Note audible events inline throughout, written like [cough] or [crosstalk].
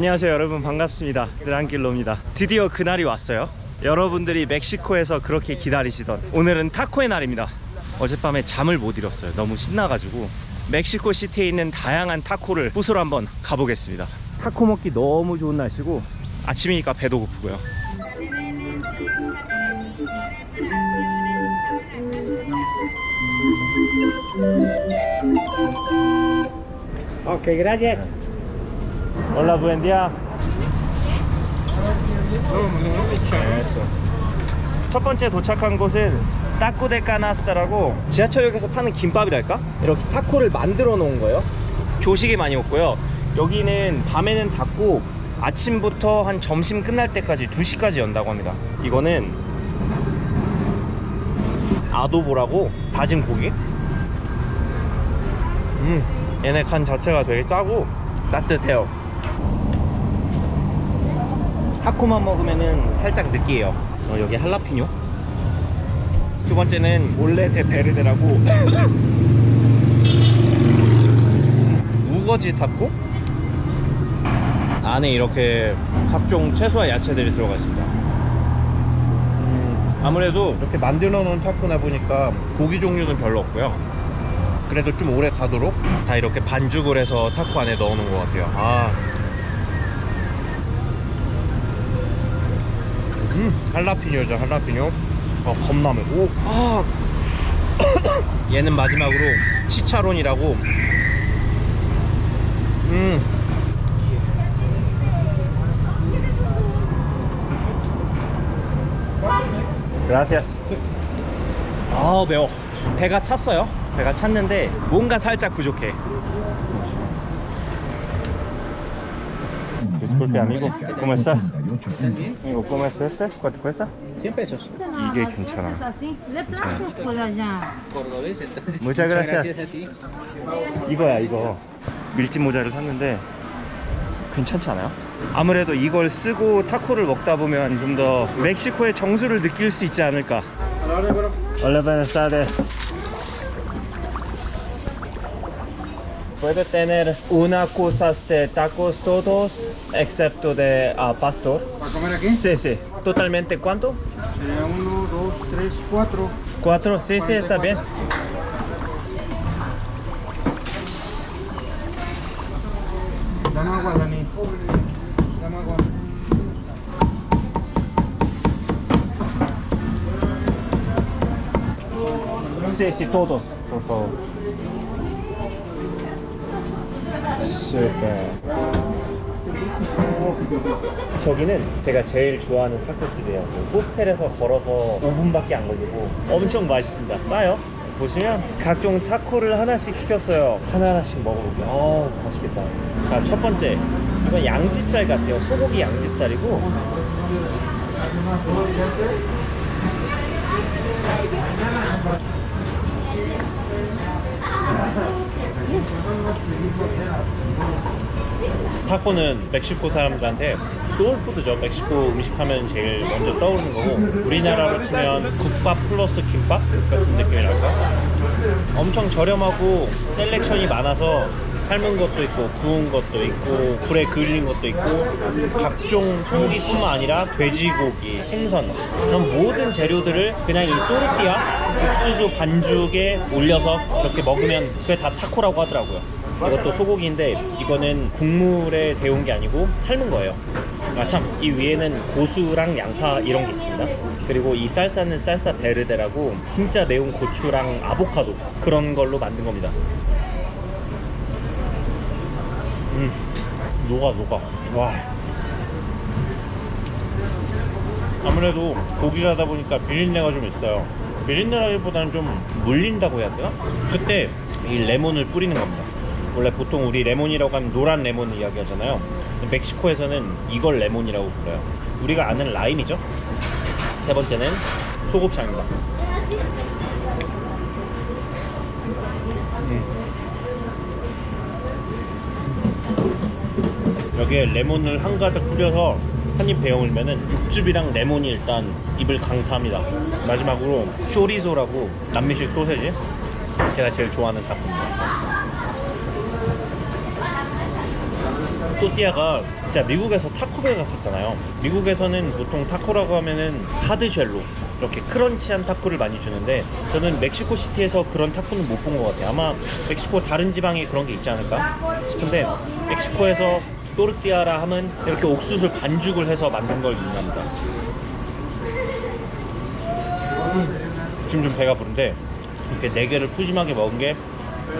안녕하세요 여러분. 반갑습니다. 드랑길로입니다. 드디어 그날이 왔어요. 여러분들이 멕시코에서 그렇게 기다리시던 오늘은 타코의 날입니다. 어젯밤에 잠을 못 이뤘어요. 너무 신나가지고. 멕시코 시티에 있는 다양한 타코를 부수러 한번 가보겠습니다. 타코 먹기 너무 좋은 날씨고 아침이니까 배도 고프고요. Ok, gracias. Hola, buen día. 첫 번째 도착한 곳은 타코데 까나스타라고 지하철역에서 파는 김밥이랄까? 이렇게 타코를 만들어 놓은 거예요. 조식에 많이 먹고요. 여기는 밤에는 닫고 아침부터 한 점심 끝날 때까지 2시까지 연다고 합니다. 이거는 아도보라고 다진 고기. 음, 얘네 간 자체가 되게 짜고 따뜻해요. 타코만 먹으면은 살짝 느끼해요. 저 여기 할라피뇨. 두 번째는 몰레 데 베르데라고 우거지 타코. 안에 이렇게 각종 채소와 야채들이 들어가 있습니다. 음, 아무래도 이렇게 만들어 놓은 타코나 보니까 고기 종류는 별로 없고요. 그래도 좀 오래 가도록 다 이렇게 반죽을 해서 타코 안에 넣어 놓은 것 같아요. 아. 음, 할라피뇨죠, 할라피뇨. 어, 겁나면. 오, 아. [coughs] 얘는 마지막으로 치차론이라고. 음. Gracias. 아 매워. 배가 찼어요. 배가 찼는데 뭔가 살짝 부족해. Disculpe amigo, ¿cómo estás? Amigo, ¿cómo es este? ¿Cuánto cuesta? 100 pesos. 이게 괜찮아. Cordobés, entonces. Muchas gracias. a ti. 이거야 이거 밀짚 모자를 샀는데 괜찮지 않아요? 아무래도 이걸 쓰고 타코를 먹다 보면 좀 더 멕시코의 정수를 느낄 수 있지 않을까 Hola, buenas tardes. ¿Puede tener una cosa de tacos todos excepto de ah, pastor? ¿Para comer aquí? Sí, sí. ¿Totalmente cuánto? Sería uno, dos, tres, cuatro. ¿Cuatro? Sí, sí, está bien. Dame agua, Dani. Dame agua. Sí, sí, todos, por favor. 저기는 제가 제일 좋아하는 타코집이에요. 그 호스텔에서 걸어서 5분밖에 안 걸리고 엄청 맛있습니다. 싸요. 보시면 각종 타코를 하나씩 시켰어요. 하나하나씩 먹어볼게요. 어우, 맛있겠다. 자, 첫 번째. 이건 양지살 같아요. 소고기 양지살이고 타코는 멕시코 사람들한테 소울푸드죠. 멕시코 음식 하면 제일 먼저 떠오르는 거고 우리나라로 치면 국밥 플러스 김밥 같은 느낌이랄까. 엄청 저렴하고 셀렉션이 많아서 삶은 것도 있고 구운 것도 있고 불에 그을린 것도 있고 각종 소고기뿐만 아니라 돼지고기, 생선 그런 모든 재료들을 그냥 이 또르띠아 옥수수 반죽에 올려서 이렇게 먹으면 그게 다 타코라고 하더라고요. 이것도 소고기인데 이거는 국물에 데운 게 아니고 삶은 거예요. 아 참 이 위에는 고수랑 양파 이런 게 있습니다. 그리고 이 쌀사는 쌀사 베르데라고 진짜 매운 고추랑 아보카도 그런 걸로 만든 겁니다. 음 녹아 녹아 와 아무래도 고기라다 보니까 비린내가 좀 있어요. 비린내라기보다는 좀 물린다고 해야 되나? 그때 이 레몬을 뿌리는 겁니다. 원래 보통 우리 레몬이라고 하면 노란 레몬을 이야기하잖아요. 멕시코에서는 이걸 레몬이라고 불러요. 우리가 아는 라임이죠. 세 번째는 소곱창입니다. 여기에 레몬을 한 가득 뿌려서 한입 베어물면은 육즙이랑 레몬이 일단 입을 강타합니다. 마지막으로 쇼리소라고 남미식 소세지 제가 제일 좋아하는 닭입니다. 또띠아가 자 미국에서 타코벨 갔었잖아요. 미국에서는 보통 타코라고 하면은 하드쉘로 이렇게 크런치한 타코를 많이 주는데 저는 멕시코 시티에서 그런 타코는 못 본 것 같아요. 아마 멕시코 다른 지방에 그런 게 있지 않을까 싶은데 멕시코에서 또르띠아라 하면 이렇게 옥수수를 반죽을 해서 만든 걸 유명합니다. 지금 좀 배가 부른데 이렇게 네 개를 푸짐하게 먹은 게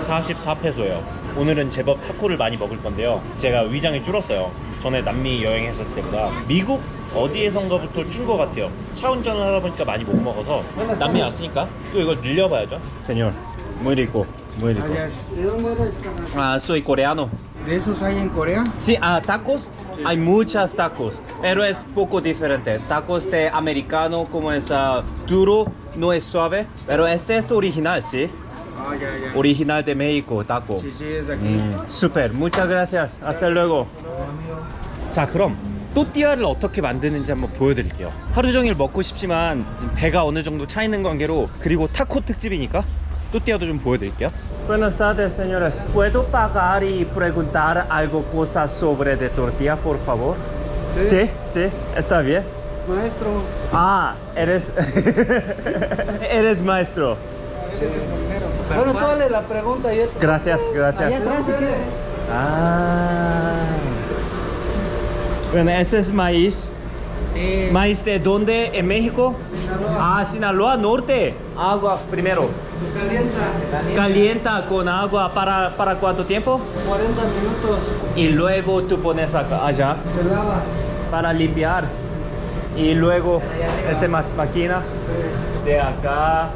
44페소예요. 오늘은 제법 타코를 많이 먹을 건데요. 제가 위장이 줄었어요. 전에 남미 여행했을 때보다 미국 어디에선가부터 준 것 같아요. 차 운전을 하다 보니까 많이 못 먹어서 남미 왔으니까 또 이걸 늘려봐야죠. 세뇨, muy rico, muy rico. Allá. ¿De dónde eres, carnal? Ah, soy coreano. ¿De esos hay en Corea? Sí, ah, tacos. Hay muchas tacos, pero es poco diferente. Tacos de americano como es ah, duro, no es suave, pero este es original, sí. Ah, ya, ya. Original de México, taco. Sí, sí, es aquí. 음, super. Muchas gracias. Hasta luego. 자, 그럼 또띠아를 어떻게 만드는지 한번 보여드릴게요. 하루 종일 먹고 싶지만 지금 배가 어느 정도 차 있는 관계로 그리고 타코 특집이니까 또띠아도 좀 보여드릴게요. Buenas tardes, señores. ¿Puedo pagar y preguntar algo cosas sobre de tortilla, por favor? Sí, sí, está bien. Maestro, Ah, eres eres maestro. eres el Bueno, tú dale la pregunta y esto. Gracias, gracias. ¿De dónde eres? Ah. Bueno, ese es maíz. Sí. ¿Maíz de dónde? ¿En México? Sinaloa. Ah, Sinaloa Norte. Agua primero. Se calienta. Calienta con agua para, para cuánto tiempo? 40 minutos. Y luego tú pones acá, allá Se lava. para limpiar. Y luego esta más máquina de acá.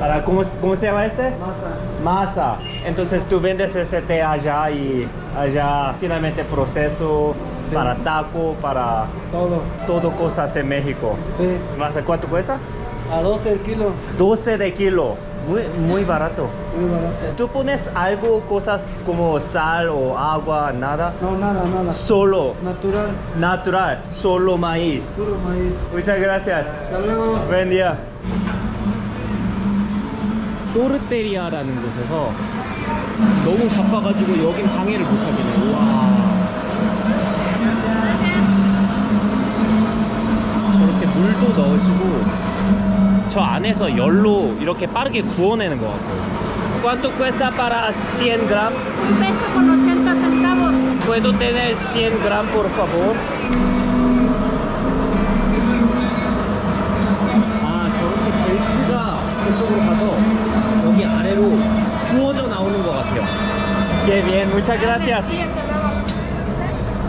Para, ¿cómo, ¿Cómo se llama este? Masa. Masa. Entonces tú vendes ese té allá y allá finalmente proceso Sí. para taco, para Todo. todo cosas en México. Sí. ¿Masa cuánto cuesta? A 12 el kilo. 12 de kilo. Muy, muy barato. Muy barato. ¿Tú pones algo, cosas como sal o agua, nada? No, nada, nada. Solo, Natural. natural, solo maíz. Puro maíz. Muchas gracias. Hasta luego. Buen día. 또르테리아라는 곳에서 너무 바빠가지고 여긴 방해를 못하겠네. 와. 저렇게 물도 넣으시고 저 안에서 열로 이렇게 빠르게 구워내는 것 같아요. ¿Cuánto cuesta para 100 gram? Un peso con 80 centavos. ¿Puedo tener 100 gram, por favor? Que bien, muchas gracias.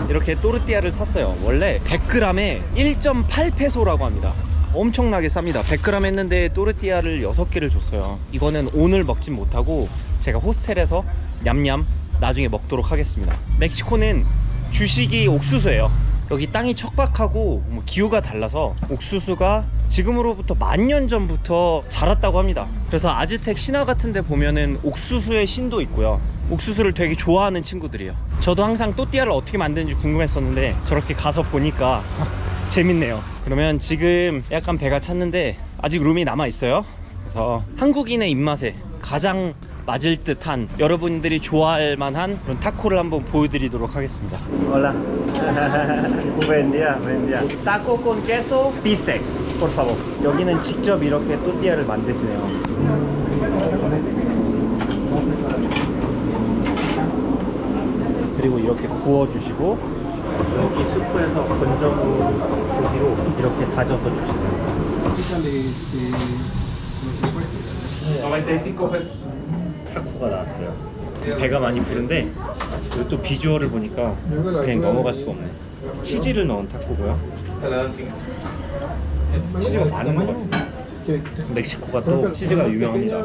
이렇게 또르띠아를 샀어요. 원래 100g에 1.8페소라고 합니다. 엄청나게 쌉니다. 100g 했는데 또르띠아를 6개를 줬어요. 이거는 오늘 먹진 못하고 제가 호스텔에서 냠냠 나중에 먹도록 하겠습니다. 멕시코는 주식이 옥수수예요. 여기 땅이 척박하고 뭐 기후가 달라서 옥수수가 지금으로부터 만 년 전부터 자랐다고 합니다. 그래서 아즈텍 신화 같은 데 보면은 옥수수의 신도 있고요. 옥수수를 되게 좋아하는 친구들이에요. 저도 항상 또띠아를 어떻게 만드는지 궁금했었는데 저렇게 가서 보니까 [laughs] 재밌네요. 그러면 지금 약간 배가 찼는데 아직 룸이 남아 있어요. 그래서 한국인의 입맛에 가장 맞을 듯한 여러분들이 좋아할 만한 그런 타코를 한번 보여드리도록 하겠습니다. Hola. [laughs] buen día, buen día. Taco con queso, bistec, por favor. 여기는 직접 이렇게 또띠아를 만드시네요. 그리고 이렇게 구워주시고 여기 수프에서 건져온 고기로 이렇게 다져서 주시네요. 타코가 나왔어요. 배가 많이 부른데 그리고 또 비주얼을 보니까 그냥 넘어갈 수가 없네. 치즈를 넣은 타코고요. 치즈가 많은 것 같아요. 멕시코가 또 치즈가 유명합니다.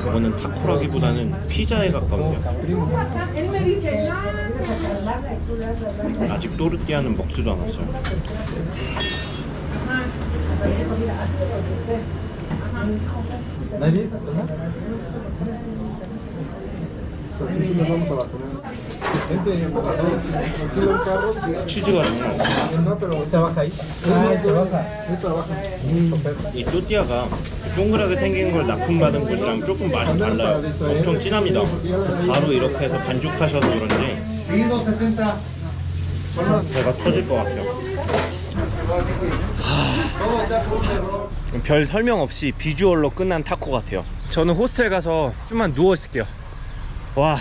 이거는 타코라기보다는 피자에 가까운데요. 아직 또르띠아는 먹지도 않았어요. Así sí nos vamos a vacunar. Vente, tranquilo el carro. sí. 치즈가 있네. No, pero Trabaja ahí. Ah, trabaja. sí trabaja. 이 또띠아가 동그랗게 생긴 걸 납품받은 곳이랑 조금 맛이 달라요. 엄청 진합니다. 바로 이렇게 해서 반죽하셔서 그런지 배가 터질 것 같아요. 하... 별 설명 없이 비주얼로 끝난 타코 같아요. 저는 호스텔 가서 좀만 누워 있을게요. 와.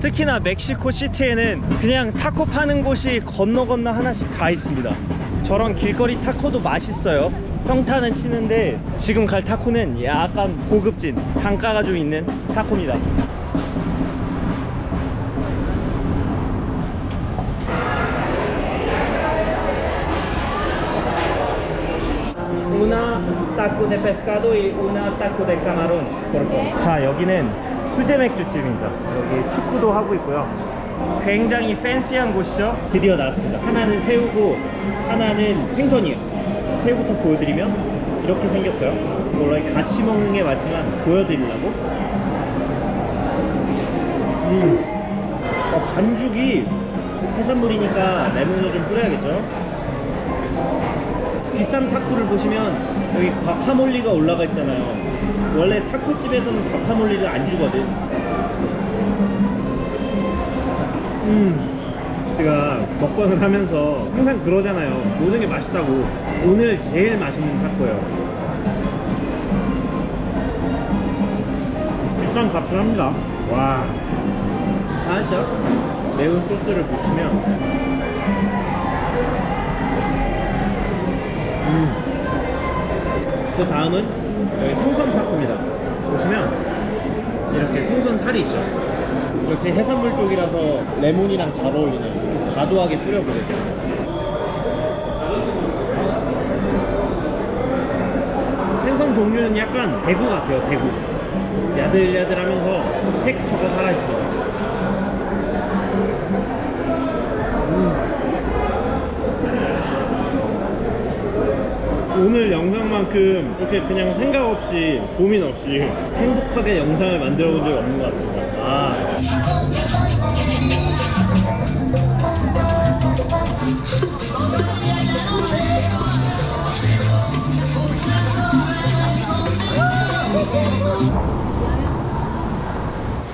특히나 멕시코 시티에는 그냥 타코 파는 곳이 건너 건너 하나씩 다 있습니다. 저런 길거리 타코도 맛있어요. 평타는 치는데 지금 갈 타코는 약간 고급진 단가가 좀 있는 타코입니다. Una taco de pescado y una. 자, 여기는 수제 맥주집입니다. 여기 축구도 하고 있고요. 굉장히 팬시한 곳이죠. 드디어 나왔습니다. 하나는 새우고 하나는 생선이에요. 새우부터 보여드리면 이렇게 생겼어요. 원래 같이 먹는 게 맞지만 보여드리려고. 음. 어, 반죽이 해산물이니까 레몬을 좀 뿌려야겠죠. 비싼 타코를 보시면 여기 과카몰리가 올라가 있잖아요. 원래 타코집에서는 과카몰리를 안 주거든. 음, 제가 먹방을 하면서 항상 그러잖아요. 모든 게 맛있다고. 오늘 제일 맛있는 타코예요. 일단 값을 합니다. 와, 살짝 매운 소스를 붙이면 그 다음은 여기 생선 타코입니다. 보시면 이렇게 생선 살이 있죠. 역시 해산물 쪽이라서 레몬이랑 잘 어울리네요. 좀 과도하게 뿌려보겠습니다. 생선 종류는 약간 대구 같아요, 대구. 야들야들하면서 텍스처가 살아있습니다. 오늘 영상만큼 이렇게 그냥 생각 없이 고민 없이 행복하게 영상을 만들어 본 적이 없는 것 같습니다. 아.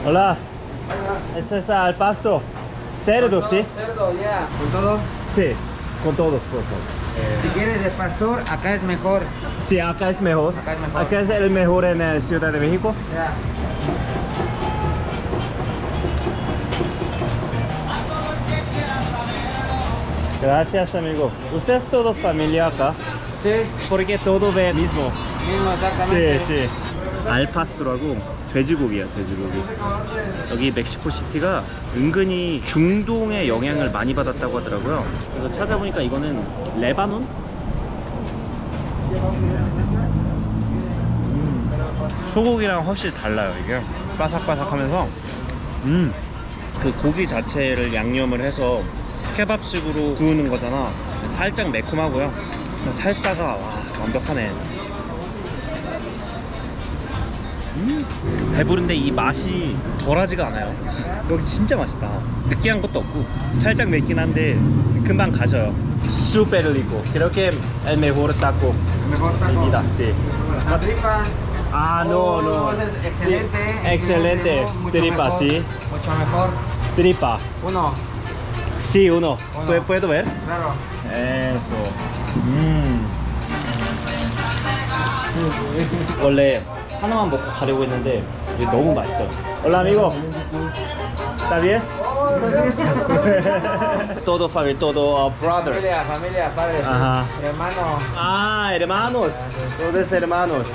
Hola. Ese es al pasto. Cerdo, ¿sí? Cerdo, ya. ¿Con todo? Sí, con todos, por favor. Si quieres de pastor, acá es mejor. Sí, acá es mejor. Acá es, el mejor en la Ciudad de México. Gracias, amigo. ¿Usted es todo familia acá? Sí. Porque todo ve el mismo. Mismo, exactamente. Sí, sí. Al pastor algo. 돼지고기야, 돼지고기. 여기 멕시코 시티가 은근히 중동의 영향을 많이 받았다고 하더라고요. 그래서 찾아보니까 이거는 레바논? 음, 소고기랑 확실히 달라요, 이게. 바삭바삭하면서. 음, 그 고기 자체를 양념을 해서 케밥식으로 구우는 거잖아. 살짝 매콤하고요. 살사가 와, 완벽하네. 음, 배부른데 이 맛이 덜하지가 않아요. 여기 진짜 맛있다. 느끼한 것도 없고 살짝 맵긴 한데 금방 가져요. Super rico. Creo que el mejor taco vida. Sí. Ah, no, Oh, no. excelente. excelente. Tripa, sí. Mucho mejor. Tripa. Uno, Sí, uno. Uno. ¿Puedo, ¿Puedo ver? claro. Eso. 음. 원래 하나만 먹고 가려고 했는데 이게 너무 맛있어. Amigo. ¿Está bien? todo familia, todo uh, brothers. Familia, familia, padres. Ajá. Hermano. Ah, hermanos. Todos hermanos.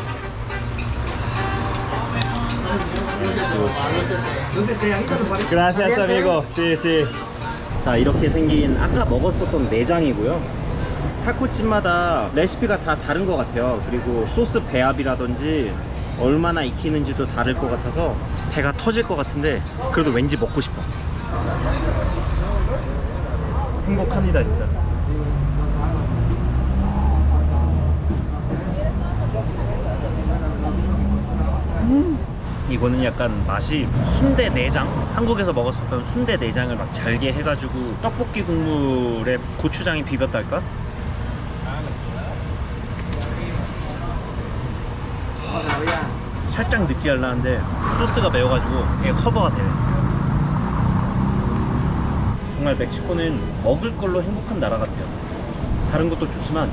Gracias amigo. Sí, sí. 자 이렇게 생긴 아까 먹었었던 내장이고요. 타코집마다 레시피가 다 다른 것 같아요. 그리고 소스 배합이라든지 얼마나 익히는지도 다를 것 같아서 배가 터질 것 같은데 그래도 왠지 먹고 싶어. 행복합니다 진짜 음, 이거는 약간 맛이 순대 내장 한국에서 먹었었던 순대 내장을 막 잘게 해가지고 떡볶이 국물에 고추장이 비볐달까? 살짝 느끼할라는데 소스가 매워가지고 이게 커버가 되네 정말 멕시코는 먹을 걸로 행복한 나라 같아요 다른 것도 좋지만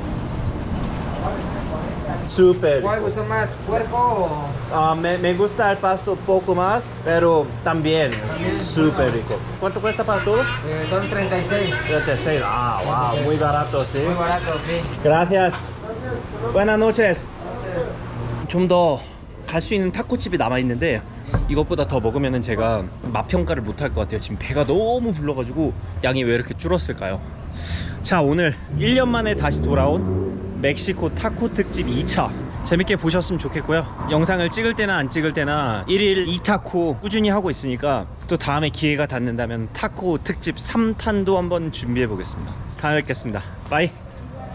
super ¿Cuál gusta más? ¿Puerco o...? Ah, me, me gusta el pasto un poco más, pero también súper rico. ¿Cuánto cuesta para todo? Eh, son 36. 36. Ah, wow, muy barato, sí. Muy barato, sí. Gracias. Buenas noches. 좀 더 갈 수 있는 타코집이 남아 있는데 이것보다 더 먹으면 제가 맛 평가를 못 할 것 같아요. 지금 배가 너무 불러가지고 양이 왜 이렇게 줄었을까요? 자 오늘 1년 만에 다시 돌아온 멕시코 타코 특집 2차 재밌게 보셨으면 좋겠고요. 영상을 찍을 때나 안 찍을 때나 1일 2타코 꾸준히 하고 있으니까 또 다음에 기회가 닿는다면 타코 특집 3탄도 한번 준비해 보겠습니다. 다음에 뵙겠습니다. 바이.